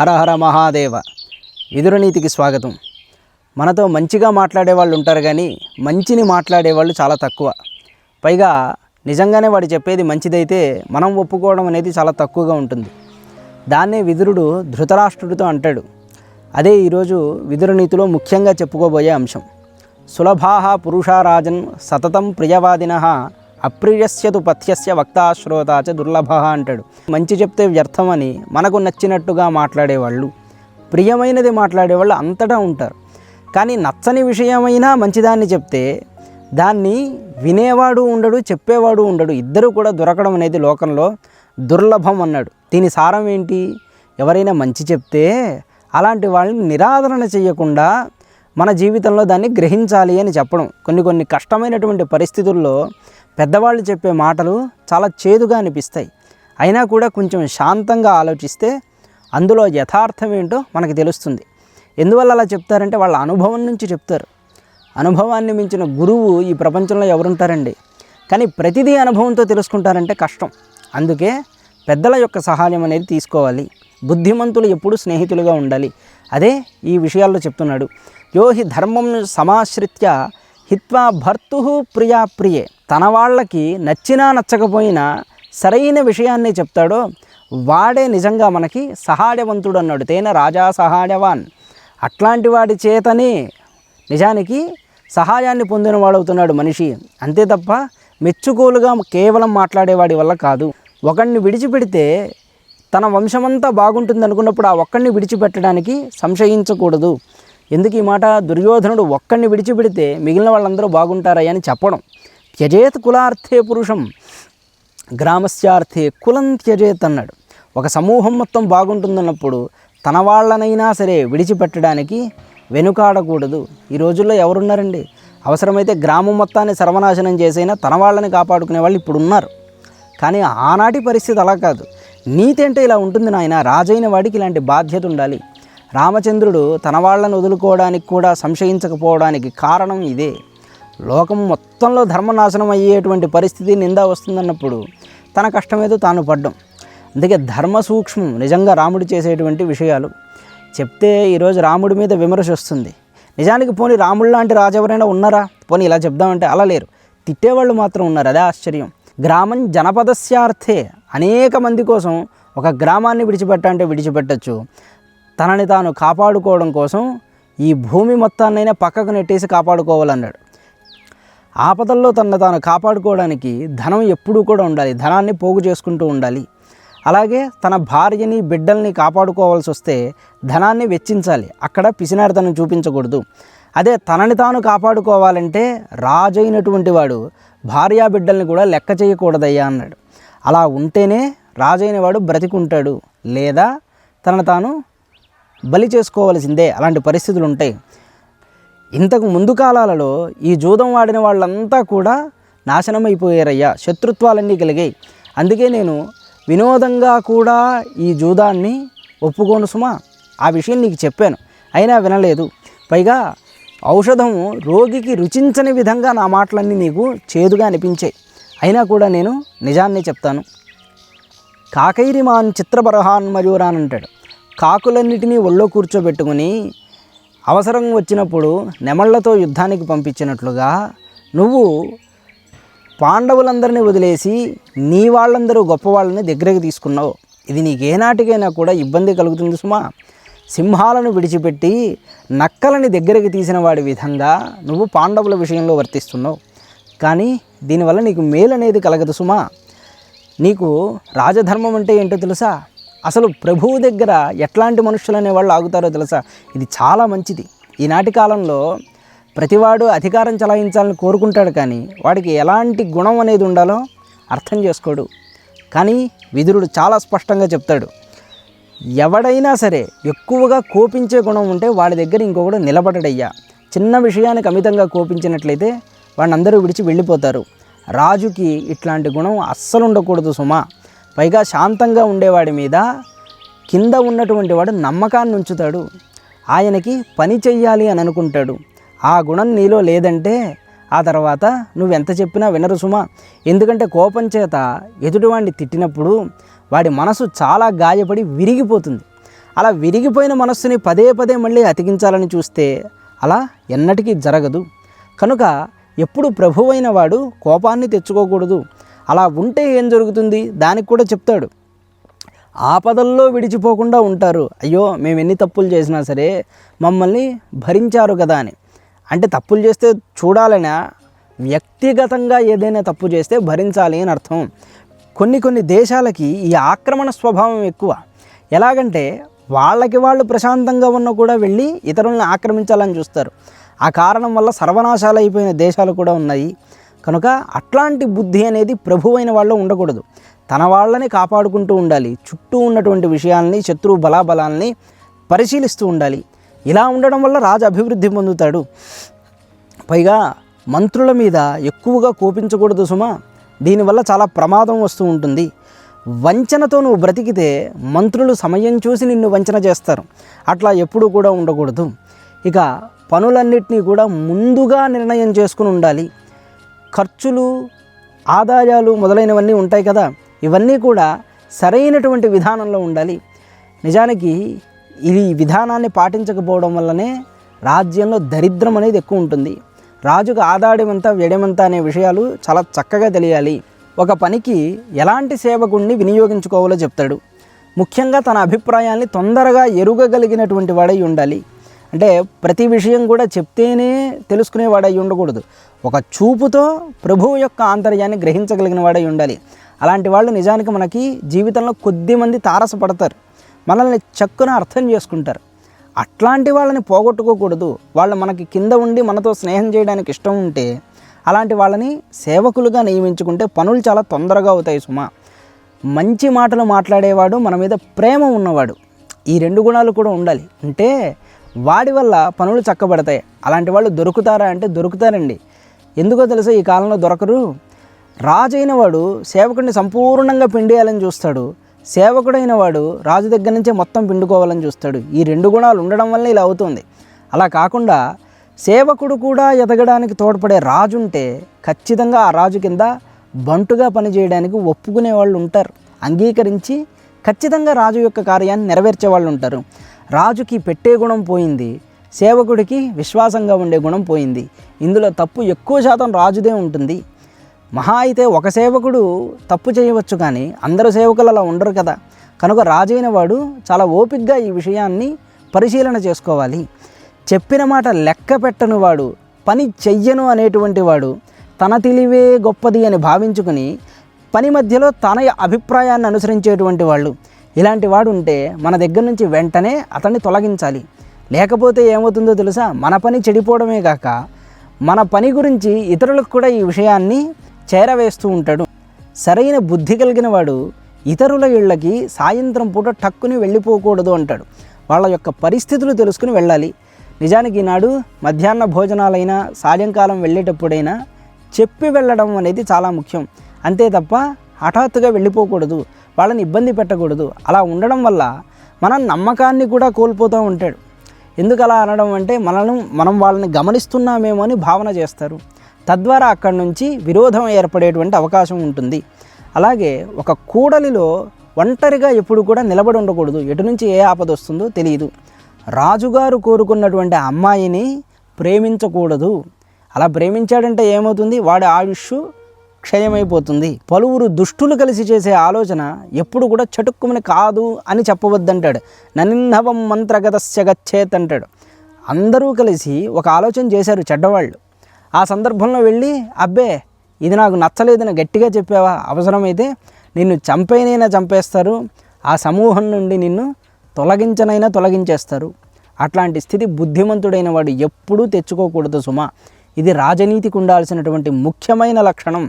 హర హర మహాదేవ. విదురనీతికి స్వాగతం. మనతో మంచిగా మాట్లాడే వాళ్ళు ఉంటారు కానీ మంచిని మాట్లాడే వాళ్ళు చాలా తక్కువ. పైగా నిజంగానే వాడు చెప్పేది మంచిదైతే మనం ఒప్పుకోవడం అనేది చాలా తక్కువగా ఉంటుంది. దాన్నే విదురుడు ధృతరాష్ట్రుడితో అంటాడు. అదే ఈరోజు విదురనీతిలో ముఖ్యంగా చెప్పుకోబోయే అంశం. సులభాహ పురుషారాజన్ సతతం ప్రియవాదిన అప్రియస్యతు పథ్యస్య వక్తాశ్రోత చ దుర్లభ అంటాడు. మంచి చెప్తే వ్యర్థమని మనకు నచ్చినట్టుగా మాట్లాడేవాళ్ళు ప్రియమైనది మాట్లాడేవాళ్ళు అంతటా ఉంటారు. కానీ నచ్చని విషయమైనా మంచిదాన్ని చెప్తే దాన్ని వినేవాడు ఉండడు చెప్పేవాడు ఉండడు. ఇద్దరు కూడా దొరకడం అనేది లోకంలో దుర్లభం అన్నాడు. దీని సారం ఏంటి? ఎవరైనా మంచి చెప్తే అలాంటి వాళ్ళని నిరాదరణ చేయకుండా మన జీవితంలో దాన్ని గ్రహించాలి అని చెప్పడం. కొన్ని కొన్ని కష్టమైనటువంటి పరిస్థితుల్లో పెద్దవాళ్ళు చెప్పే మాటలు చాలా చేదుగా అనిపిస్తాయి. అయినా కూడా కొంచెం శాంతంగా ఆలోచిస్తే అందులో యథార్థం ఏంటో మనకు తెలుస్తుంది. ఎందువల్ల అలా చెప్తారంటే వాళ్ళ అనుభవం నుంచి చెప్తారు. అనుభవాన్ని మించిన గురువు ఈ ప్రపంచంలో ఎవరుంటారండి? కానీ ప్రతిదీ అనుభవంతో తెలుసుకుంటారంటే కష్టం. అందుకే పెద్దల యొక్క సహాయం అనేది తీసుకోవాలి. బుద్ధిమంతులు ఎప్పుడూ స్నేహితులుగా ఉండాలి. అదే ఈ విషయాల్లో చెప్తున్నాడు. యోహి ధర్మం సమాశ్రిత్య హిత్వా భర్తు ప్రియా ప్రియే. తన వాళ్ళకి నచ్చినా నచ్చకపోయినా సరైన విషయాన్ని చెప్తాడో వాడే నిజంగా మనకి సహాయవంతుడు అన్నాడు తేన రాజా సహాయవాన్. అట్లాంటి వాడి చేతనే నిజానికి సహాయాన్ని పొందిన వాడవుతున్నాడు మనిషి. అంతే తప్ప మెచ్చుకోలుగా కేవలం మాట్లాడేవాడి వల్ల కాదు. ఒకడిని విడిచిపెడితే తన వంశమంతా బాగుంటుంది అనుకున్నప్పుడు ఆ ఒక్కడిని విడిచిపెట్టడానికి సంశయించకూడదు. ఎందుకు ఈ మాట? దుర్యోధనుడు ఒక్కడిని విడిచిపెడితే మిగిలిన వాళ్ళందరూ బాగుంటారా అని చెప్పడం. త్యజేత్ కులార్థే పురుషం. గ్రామస్యార్థే కులం త్యజేత్ అన్నాడు. ఒక సమూహం మొత్తం బాగుంటుందన్నప్పుడు తన వాళ్ళనైనా సరే విడిచిపెట్టడానికి వెనుకాడకూడదు. ఈ రోజుల్లో ఎవరున్నారండి? అవసరమైతే గ్రామం మొత్తాన్ని సర్వనాశనం చేసైనా తన వాళ్ళని కాపాడుకునే వాళ్ళు ఇప్పుడు ఉన్నారు కానీ ఆనాటి పరిస్థితి అలా కాదు. నీతి అంటే ఇలా ఉంటుంది నాయన. రాజైన వాడికి ఇలాంటి బాధ్యత ఉండాలి. రామచంద్రుడు తన వాళ్ళను వదులుకోవడానికి కూడా సంశయించకపోవడానికి కారణం ఇదే. లోకం మొత్తంలో ధర్మనాశనం అయ్యేటువంటి పరిస్థితి నిందా వస్తుందన్నప్పుడు తన కష్టమేదో తాను పడ్డం. అందుకే ధర్మ సూక్ష్మం నిజంగా రాముడు చేసేటువంటి విషయాలు. చెప్తే ఈరోజు రాముడి మీద విమర్శ వస్తుంది. నిజానికి పోనీ రాముడు లాంటి రాజు ఎవరైనా ఉన్నారా? పోనీ ఇలా చెప్దామంటే అలా లేరు. తిట్టేవాళ్ళు మాత్రం ఉన్నారు. అదే ఆశ్చర్యం. గ్రామం జనపదస్యార్థే. అనేక మంది కోసం ఒక గ్రామాన్ని విడిచిపెట్టంటే విడిచిపెట్టచ్చు. తనని తాను కాపాడుకోవడం కోసం ఈ భూమి మొత్తాన్నైనా పక్కకు నెట్టేసి కాపాడుకోవాలన్నాడు. ఆపదల్లో తనను తాను కాపాడుకోవడానికి ధనం ఎప్పుడూ కూడా ఉండాలి. ధనాన్ని పోగు చేసుకుంటూ ఉండాలి. అలాగే తన భార్యని బిడ్డల్ని కాపాడుకోవాల్సి వస్తే ధనాన్ని వెచ్చించాలి. అక్కడ పిసినారితనం చూపించకూడదు. అదే తనని తాను కాపాడుకోవాలంటే రాజైనటువంటి వాడు భార్యా బిడ్డల్ని కూడా లెక్క చేయకూడదయ్యా అన్నాడు. అలా ఉంటేనే రాజైన వాడు బ్రతికుంటాడు. లేదా తనను తాను బలి చేసుకోవలసిందే అలాంటి పరిస్థితులు ఉంటాయి ఇంతకు ముందు కాలాలలో ఈ జూదం వాడిన వాళ్ళంతా కూడా నాశనమైపోయారయ్యా శత్రుత్వాలన్నీ కలిగాయి. అందుకే నేను వినోదంగా కూడా ఈ జూదాన్ని ఒప్పుకోను సుమా. ఆ విషయం నీకు చెప్పాను అయినా వినలేదు. పైగా ఔషధం రోగికి రుచించని విధంగా నా మాటలన్నీ నీకు చేదుగా అనిపించాయి. అయినా కూడా నేను నిజాన్ని చెప్తాను. కాకైరిమాన్ చిత్రబరహాన్ మయూరాన్ అంటాడు. కాకులన్నిటినీ ఒళ్ళో కూర్చోబెట్టుకుని అవసరం వచ్చినప్పుడు నెమళ్ళతో యుద్ధానికి పంపించినట్లుగా నువ్వు పాండవులందరినీ వదిలేసి నీ వాళ్ళందరూ గొప్పవాళ్ళని దగ్గరికి తీసుకున్నావు. ఇది నీకేనాటికైనా కూడా ఇబ్బంది కలుగుతుంది సుమా. సింహాలను విడిచిపెట్టి నక్కలని దగ్గరికి తీసిన వాడి విధంగా నువ్వు పాండవుల విషయంలో వర్తిస్తున్నావు. కానీ దీనివల్ల నీకు మేలు అనేది కలగదు సుమా. నీకు రాజధర్మం అంటే ఏంటో తెలుసా? అసలు ప్రభువు దగ్గర ఎట్లాంటి మనుషులు అనేవాళ్ళు ఆగుతారో తెలుసా? ఇది చాలా మంచిది. ఈనాటి కాలంలో ప్రతివాడు అధికారం చలాయించాలని కోరుకుంటాడు కానీ వాడికి ఎలాంటి గుణం అనేది ఉండాలో అర్థం చేసుకోడు. కానీ విదురుడు చాలా స్పష్టంగా చెప్తాడు. ఎవడైనా సరే ఎక్కువగా కోపించే గుణం ఉంటే వాడి దగ్గర ఇంకొకడు నిలబడడయ్యా. చిన్న విషయానికి అమితంగా కోపించినట్లయితే వాడిని అందరూ విడిచి వెళ్ళిపోతారు. రాజుకి ఇట్లాంటి గుణం అస్సలు ఉండకూడదు సుమా. పైగా శాంతంగా ఉండేవాడి మీద కింద ఉన్నటువంటి వాడు నమ్మకాన్ని ఉంచుతాడు. ఆయనకి పని చెయ్యాలి అని అనుకుంటాడు. ఆ గుణం నీలో లేదంటే ఆ తర్వాత నువ్వెంత చెప్పినా వినరు సుమా. ఎందుకంటే కోపం చేత ఎదుటివాడిని తిట్టినప్పుడు వాడి మనసు చాలా గాయపడి విరిగిపోతుంది. అలా విరిగిపోయిన మనస్సుని పదే పదే మళ్ళీ అతికించాలని చూస్తే అలా ఎన్నటికీ జరగదు. కనుక ఎప్పుడు ప్రభువైన వాడు కోపాన్ని తెచ్చుకోకూడదు. అలా ఉంటే ఏం జరుగుతుంది? దానికి కూడా చెప్తాడు. ఆపదల్లో విడిచిపోకుండా ఉంటారు. అయ్యో మేము ఎన్ని తప్పులు చేసినా సరే మమ్మల్ని భరించారు కదా అని. అంటే తప్పులు చేస్తే చూడాలనా? వ్యక్తిగతంగా ఏదైనా తప్పు చేస్తే భరించాలి అని అర్థం. కొన్ని కొన్ని దేశాలకి ఈ ఆక్రమణ స్వభావం ఎక్కువ. ఎలాగంటే వాళ్ళకి వాళ్ళు ప్రశాంతంగా ఉన్న కూడా వెళ్ళి ఇతరులను ఆక్రమించాలని చూస్తారు. ఆ కారణం వల్ల సర్వనాశాలు అయిపోయిన దేశాలు కూడా ఉన్నాయి. కనుక అట్లాంటి బుద్ధి అనేది ప్రభువైన వాళ్ళు ఉండకూడదు. తన వాళ్ళని కాపాడుకుంటూ ఉండాలి. చుట్టూ ఉన్నటువంటి విషయాల్ని శత్రు బలాబలాల్ని పరిశీలిస్తూ ఉండాలి. ఇలా ఉండడం వల్ల రాజు అభివృద్ధి పొందుతాడు. పైగా మంత్రుల మీద ఎక్కువగా కోపించకూడదు సుమా. దీనివల్ల చాలా ప్రమాదం వస్తూ ఉంటుంది. వంచనతో నువ్వు బ్రతికితే మంత్రులు సమయం చూసి నిన్ను వంచన చేస్తారు. అట్లా ఎప్పుడూ కూడా ఉండకూడదు. ఇక పనులన్నిటినీ కూడా ముందుగా నిర్ణయం చేసుకుని ఉండాలి. ఖర్చులు ఆదాయాలు మొదలైనవన్నీ ఉంటాయి కదా. ఇవన్నీ కూడా సరైనటువంటి విధానంలో ఉండాలి. నిజానికి ఈ విధానాన్ని పాటించకపోవడం వల్లనే రాజ్యంలో దరిద్రం అనేది ఎక్కువ ఉంటుంది. రాజుకు ఆదాడమంతా వ్యడమంతా అనే విషయాలు చాలా చక్కగా తెలియాలి. ఒక పనికి ఎలాంటి సేవకుణ్ణి వినియోగించుకోవాలో చెప్తాడు. ముఖ్యంగా తన అభిప్రాయాన్ని తొందరగా ఎరుగగలిగినటువంటి వాడై ఉండాలి. అంటే ప్రతి విషయం కూడా చెప్తేనే తెలుసుకునేవాడై ఉండకూడదు. ఒక చూపుతో ప్రభువు యొక్క ఆంతర్యాన్ని గ్రహించగలిగిన వాడై ఉండాలి. అలాంటి వాళ్ళు నిజానికి మనకి జీవితంలో కొద్దిమంది తారసపడతారు. మనల్ని చక్కున అర్థం చేసుకుంటారు. అట్లాంటి వాళ్ళని పోగొట్టుకోకూడదు. వాళ్ళు మనకి కింద ఉండి మనతో స్నేహం చేయడానికి ఇష్టం ఉంటే అలాంటి వాళ్ళని సేవకులుగా నియమించుకుంటే పనులు చాలా తొందరగా అవుతాయి సుమా. మంచి మాటలు మాట్లాడేవాడు మన మీద ప్రేమ ఉన్నవాడు. ఈ రెండు గుణాలు కూడా ఉండాలి. అంటే వాడి వల్ల పనులు చక్కబడతాయి. అలాంటి వాళ్ళు దొరుకుతారా అంటే దొరుకుతారండి. ఎందుకో తెలుసా ఈ కాలంలో దొరకరు? రాజైన వాడు సేవకుడిని సంపూర్ణంగా పిండేయాలని చూస్తాడు. సేవకుడైన వాడు రాజు దగ్గర నుంచే మొత్తం పిండుకోవాలని చూస్తాడు. ఈ రెండు గుణాలు ఉండడం వల్ల ఇలా అవుతుంది. అలా కాకుండా సేవకుడు కూడా ఎదగడానికి తోడ్పడే రాజు ఉంటే ఖచ్చితంగా ఆ రాజు కింద బంటుగా పనిచేయడానికి ఒప్పుకునే వాళ్ళు ఉంటారు. అంగీకరించి ఖచ్చితంగా రాజు యొక్క కార్యాన్ని నెరవేర్చే వాళ్ళు ఉంటారు. రాజుకి పెట్టే గుణం పోయింది సేవకుడికి విశ్వాసంగా ఉండే గుణం పోయింది. ఇందులో తప్పు ఎక్కువ శాతం రాజుదే ఉంటుంది. మహా అయితే ఒక సేవకుడు తప్పు చేయవచ్చు కానీ అందరు సేవకులు అలా ఉండరు కదా. కనుక రాజైన వాడు చాలా ఓపికగా ఈ విషయాన్ని పరిశీలన చేసుకోవాలి. చెప్పిన మాట లెక్క పెట్టని వాడు పని చెయ్యను అనేటువంటి వాడు తన తెలివే గొప్పది అని భావించుకుని పని మధ్యలో తన అభిప్రాయాన్ని అనుసరించేటువంటి వాళ్ళు. ఇలాంటి వాడు ఉంటే మన దగ్గర నుంచి వెంటనే అతన్ని తొలగించాలి. లేకపోతే ఏమవుతుందో తెలుసా? మన పని చెడిపోవడమే కాక మన పని గురించి ఇతరులకు కూడా ఈ విషయాన్ని చేరవేస్తూ ఉంటాడు. సరైన బుద్ధి కలిగిన వాడు ఇతరుల ఇళ్ళకి సాయంత్రం పూట టక్కుని వెళ్ళిపోకూడదు అంటాడు. వాళ్ళ యొక్క పరిస్థితులు తెలుసుకుని వెళ్ళాలి. నిజానికి ఈనాడు మధ్యాహ్న భోజనాలైనా సాయంకాలం వెళ్ళేటప్పుడైనా చెప్పి వెళ్ళడం అనేది చాలా ముఖ్యం. అంతే తప్ప హఠాత్తుగా వెళ్ళిపోకూడదు వాళ్ళని ఇబ్బంది పెట్టకూడదు. అలా ఉండడం వల్ల మన నమ్మకాన్ని కూడా కోల్పోతూ ఉంటాడు. ఎందుకు అలా అనడం అంటే మనల్ని మనం వాళ్ళని గమనిస్తున్నామేమో అని భావన చేస్తారు. తద్వారా అక్కడి నుంచి విరోధం ఏర్పడేటువంటి అవకాశం ఉంటుంది. అలాగే ఒక కూడలిలో ఒంటరిగా ఎప్పుడు కూడా నిలబడి ఉండకూడదు. ఎటు నుంచి ఏ ఆపద వస్తుందో తెలియదు. రాజుగారు కోరుకున్నటువంటి అమ్మాయిని ప్రేమించకూడదు. అలా ప్రేమించాడంటే ఏమవుతుంది? వాడి ఆయుష్ క్షయమైపోతుంది. పలువురు దుష్టులు కలిసి చేసే ఆలోచన ఎప్పుడు కూడా చటుక్కుమని కాదు అని చెప్పవద్దంటాడు. ననిన్నవం మంత్రగతస్య గచ్చేత్ అంటాడు. అందరూ కలిసి ఒక ఆలోచన చేశారు చెడ్డవాళ్ళు. ఆ సందర్భంలో వెళ్ళి అబ్బే ఇది నాకు నచ్చలేదని గట్టిగా చెప్పావా? అవసరమైతే నిన్ను చంపేనైనా చంపేస్తారు. ఆ సమూహం నుండి నిన్ను తొలగించనైనా తొలగించేస్తారు. అట్లాంటి స్థితి బుద్ధిమంతుడైన వాడు ఎప్పుడూ తెచ్చుకోకూడదు సుమా. ఇది రాజనీతికి ఉండాల్సినటువంటి ముఖ్యమైన లక్షణం.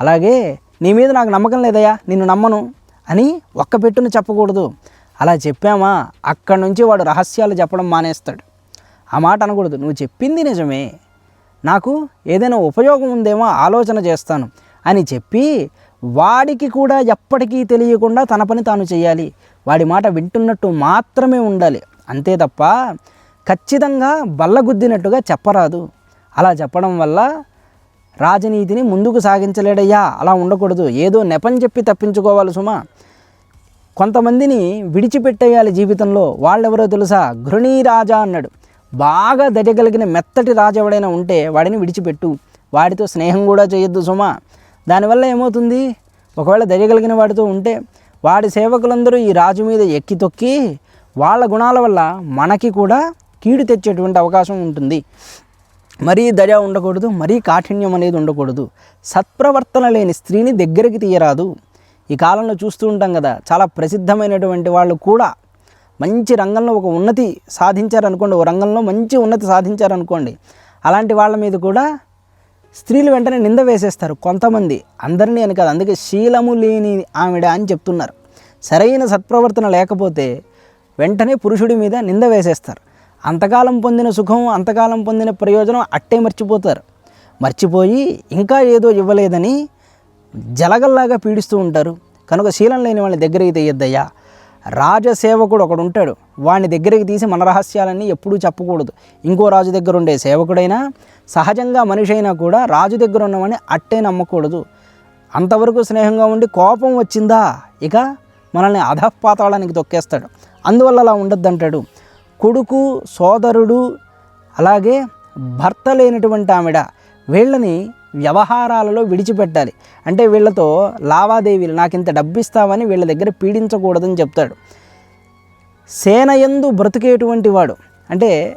అలాగే నీ మీద నాకు నమ్మకం లేదయ్యా నిన్ను నమ్మను అని ఒక్క పెట్టును చెప్పకూడదు. అలా చెప్పామా అక్కడి నుంచి వాడు రహస్యాలు చెప్పడం మానేస్తాడు. ఆ మాట అనకూడదు నువ్వు చెప్పింది నిజమే. నాకు ఏదైనా ఉపయోగం ఉందేమో ఆలోచన చేస్తాను అని చెప్పి వాడికి కూడా ఎప్పటికీ తెలియకుండా తన పని తాను చేయాలి. వాడి మాట వింటున్నట్టు మాత్రమే ఉండాలి. అంతే తప్ప ఖచ్చితంగా బల్లగుద్దినట్టుగా చెప్పరాదు. అలా చెప్పడం వల్ల రాజనీతిని ముందుకు సాగించలేడయ్యా. అలా ఉండకూడదు. ఏదో నెపం చెప్పి తప్పించుకోవాలి సుమా. కొంతమందిని విడిచిపెట్టేయాలి జీవితంలో. వాళ్ళెవరో తెలుసా? గృణీ రాజా అన్నాడు. బాగా దయగలిగిన మెత్తటి రాజు ఎవడైనా ఉంటే వాడిని విడిచిపెట్టు. వాడితో స్నేహం కూడా చేయొద్దు సుమా. దానివల్ల ఏమవుతుంది? ఒకవేళ దయగలిగిన వాడితో ఉంటే వాడి సేవకులందరూ ఈ రాజు మీద ఎక్కి తొక్కి వాళ్ళ గుణాల వల్ల మనకి కూడా కీడు తెచ్చేటువంటి అవకాశం ఉంటుంది. మరీ దయ ఉండకూడదు మరీ కాఠిన్యం అనేది ఉండకూడదు. సత్ప్రవర్తన లేని స్త్రీని దగ్గరికి తీయరాదు. ఈ కాలంలో చూస్తూ ఉంటాం కదా చాలా ప్రసిద్ధమైనటువంటి వాళ్ళు కూడా మంచి రంగంలో ఒక ఉన్నతి సాధించారనుకోండి ఒక రంగంలో మంచి ఉన్నతి సాధించారనుకోండి అలాంటి వాళ్ళ మీద కూడా స్త్రీలు వెంటనే నింద వేసేస్తారు కొంతమంది. అందరినీ అని కాదు అందుకే శీలము లేని ఆవిడ అని చెప్తున్నారు. సరైన సత్ప్రవర్తన లేకపోతే వెంటనే పురుషుడి మీద నింద వేసేస్తారు. అంతకాలం పొందిన సుఖం అంతకాలం పొందిన ప్రయోజనం అట్టే మర్చిపోతారు. మర్చిపోయి ఇంకా ఏదో ఇవ్వలేదని జలగల్లాగా పీడిస్తూ ఉంటారు. కనుక శీలం లేని వాళ్ళని దగ్గరికి తీయద్దయ్యా. రాజసేవకుడు ఒకడు ఉంటాడు వాడిని దగ్గరికి తీసి మన రహస్యాలన్నీ ఎప్పుడూ చెప్పకూడదు. ఇంకో రాజు దగ్గర ఉండే సేవకుడైనా సహజంగా మనిషి అయినా కూడా రాజు దగ్గర ఉన్నవాడిని అట్టే నమ్మకూడదు. అంతవరకు స్నేహంగా ఉండి కోపం వచ్చిందా? ఇక మనల్ని అధపాతాళానికి తొక్కేస్తాడు. అందువల్ల అలా ఉండొద్దంటాడు. అంటాడు కొడుకు సోదరుడు అలాగే భర్త లేనటువంటి ఆవిడ వీళ్ళని వ్యవహారాలలో విడిచిపెట్టాలి. అంటే వీళ్ళతో లావాదేవీలు నాకు ఇంత డబ్బు ఇస్తావని వీళ్ళ దగ్గర పీడించకూడదని చెప్తాడు. సేనయందు బ్రతికేటువంటి వాడు. అంటే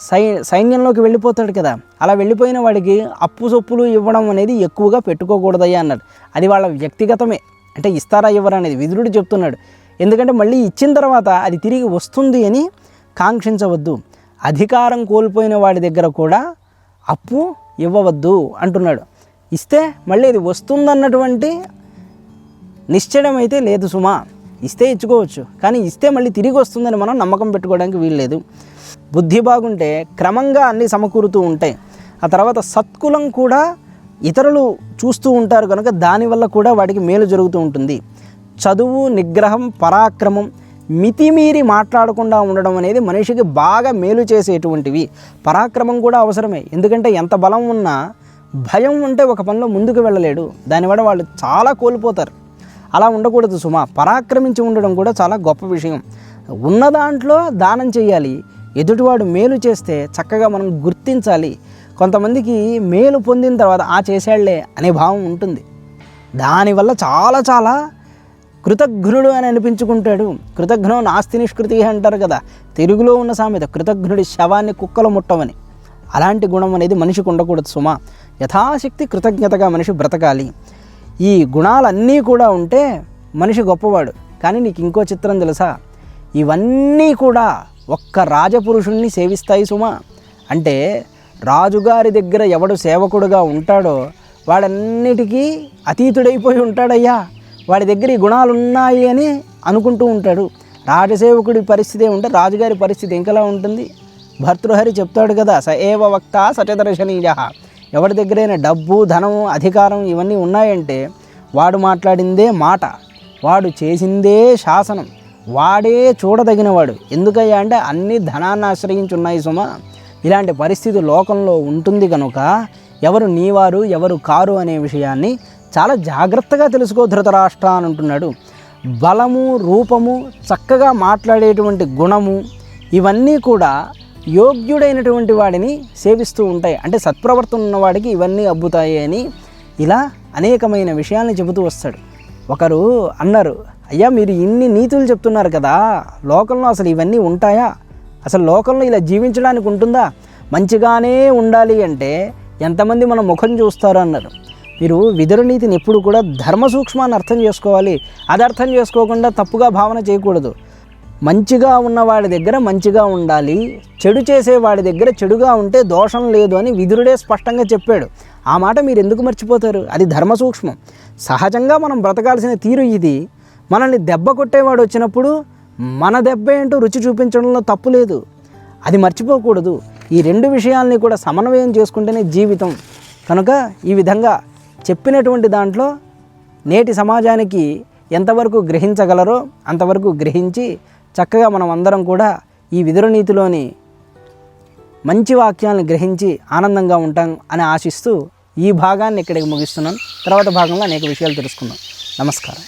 సై సైన్యంలోకి వెళ్ళిపోతాడు కదా. అలా వెళ్ళిపోయిన వాడికి అప్పు సొప్పులు ఇవ్వడం అనేది ఎక్కువగా పెట్టుకోకూడదయ్యా అన్నాడు. అది వాళ్ళ వ్యక్తిగతమే. అంటే ఇస్తారా ఇవ్వరా అనేది విదురుడు చెప్తున్నాడు. ఎందుకంటే మళ్ళీ ఇచ్చిన తర్వాత అది తిరిగి వస్తుంది అని కాంక్షించవద్దు. అధికారం కోల్పోయిన వాడి దగ్గర కూడా అప్పు ఇవ్వవద్దు అంటున్నాడు. ఇస్తే మళ్ళీ అది వస్తుందన్నటువంటి నిశ్చయం అయితే లేదు సుమా. ఇస్తే ఇచ్చుకోవచ్చు. కానీ ఇస్తే మళ్ళీ తిరిగి వస్తుందని మనం నమ్మకం పెట్టుకోవడానికి వీల్లేదు. బుద్ధి బాగుంటే క్రమంగా అన్నీ సమకూరుతూ ఉంటాయి. ఆ తర్వాత సత్కులం కూడా ఇతరులు చూస్తూ ఉంటారు. కనుక దానివల్ల కూడా వాడికి మేలు జరుగుతూ ఉంటుంది. చదువు నిగ్రహం పరాక్రమం మితిమీరి మాట్లాడకుండా ఉండడం అనేది మనిషికి బాగా మేలు చేసేటువంటివి. పరాక్రమం కూడా అవసరమే. ఎందుకంటే ఎంత బలం ఉన్నా భయం ఉంటే ఒక పనిలో ముందుకు వెళ్ళలేడు. దానివల్ల వాళ్ళు చాలా కోల్పోతారు. అలా ఉండకూడదు సుమా. పరాక్రమించి ఉండడం కూడా చాలా గొప్ప విషయం. ఉన్న దాంట్లో దానం చేయాలి. ఎదుటివాడు మేలు చేస్తే చక్కగా మనం గుర్తించాలి. కొంతమందికి మేలు పొందిన తర్వాత ఆ చేశాళ్ళే అనే భావం ఉంటుంది. దానివల్ల చాలా చాలా కృతజ్ఞుడు అని అనిపించుకుంటాడు. కృతజ్ఞం నాస్తి నిష్కృతి అంటారు కదా. తెలుగులో ఉన్న సామెత కృతజ్ఞుడి శవాన్ని కుక్కలు ముట్టమని. అలాంటి గుణం అనేది మనిషికి ఉండకూడదు సుమా. యథాశక్తి కృతజ్ఞతగా మనిషి బ్రతకాలి. ఈ గుణాలన్నీ కూడా ఉంటే మనిషి గొప్పవాడు. కానీ నీకు ఇంకో చిత్రం తెలుసా? ఇవన్నీ కూడా ఒక్క రాజపురుషుణ్ణి సేవిస్తాయి సుమా. అంటే రాజుగారి దగ్గర ఎవడు సేవకుడుగా ఉంటాడో వాడన్నిటికీ అతీతుడైపోయి ఉంటాడయ్యా. వాడి దగ్గర ఈ గుణాలు ఉన్నాయి అని అనుకుంటూ ఉంటాడు. రాజసేవకుడి పరిస్థితి ఉంటే రాజుగారి పరిస్థితి ఇంకలా ఉంటుంది. భర్తృహరి చెప్తాడు కదా స ఏవ వక్త సచదర్శనీయ. ఎవరి దగ్గరైనా డబ్బు ధనం అధికారం ఇవన్నీ ఉన్నాయంటే వాడు మాట్లాడిందే మాట. వాడు చేసిందే శాసనం. వాడే చూడదగినవాడు. ఎందుకయ్యా అంటే అన్ని ధనాన్ని ఆశ్రయించి ఉన్నాయి సుమ. ఇలాంటి పరిస్థితి లోకంలో ఉంటుంది కనుక ఎవరు నీవారు ఎవరు కారు అనే విషయాన్ని చాలా జాగ్రత్తగా తెలుసుకో ధృతరాష్ట్ర అని అంటున్నాడు. బలము రూపము చక్కగా మాట్లాడేటువంటి గుణము ఇవన్నీ కూడా యోగ్యుడైనటువంటి వాడిని సేవిస్తూ ఉంటాయి. అంటే సత్ప్రవర్తన ఉన్నవాడికి ఇవన్నీ అబ్బుతాయి అని ఇలా అనేకమైన విషయాల్ని చెబుతూ వస్తాడు. ఒకరు అన్నారు అయ్యా మీరు ఇన్ని నీతులు చెప్తున్నారు కదా లోకంలో అసలు ఇవన్నీ ఉంటాయా? అసలు లోకంలో ఇలా జీవించడానికి ఉంటుందా? మంచిగానే ఉండాలి అంటే ఎంతమంది మన ముఖం చూస్తారు అన్నారు. మీరు విదుర నీతిని ఎప్పుడు కూడా ధర్మ సూక్ష్మాన్ని అర్థం చేసుకోవాలి. అది అర్థం చేసుకోకుండా తప్పుగా భావన చేయకూడదు. మంచిగా ఉన్నవాడి దగ్గర మంచిగా ఉండాలి. చెడు చేసేవాడి దగ్గర చెడుగా ఉంటే దోషం లేదు అని విదురుడే స్పష్టంగా చెప్పాడు. ఆ మాట మీరు ఎందుకు మర్చిపోతారు? అది ధర్మ సూక్ష్మం. సహజంగా మనం బ్రతకాల్సిన తీరు ఇది. మనల్ని దెబ్బ కొట్టేవాడు వచ్చినప్పుడు మన దెబ్బ ఏంటో రుచి చూపించడంలో తప్పు లేదు. అది మర్చిపోకూడదు. ఈ రెండు విషయాల్ని కూడా సమన్వయం చేసుకుంటేనే జీవితం. కనుక ఈ విధంగా చెప్పినటువంటి దాంట్లో నేటి సమాజానికి ఎంతవరకు గ్రహించగలరో అంతవరకు గ్రహించి చక్కగా మనం అందరం కూడా ఈ విదురనీతిలోని మంచి వాక్యాలను గ్రహించి ఆనందంగా ఉంటాం అని ఆశిస్తూ ఈ భాగాన్ని ఇక్కడికి ముగిస్తున్నాను. తర్వాత భాగంలో అనేక విషయాలు తెలుసుకుందాం. నమస్కారం.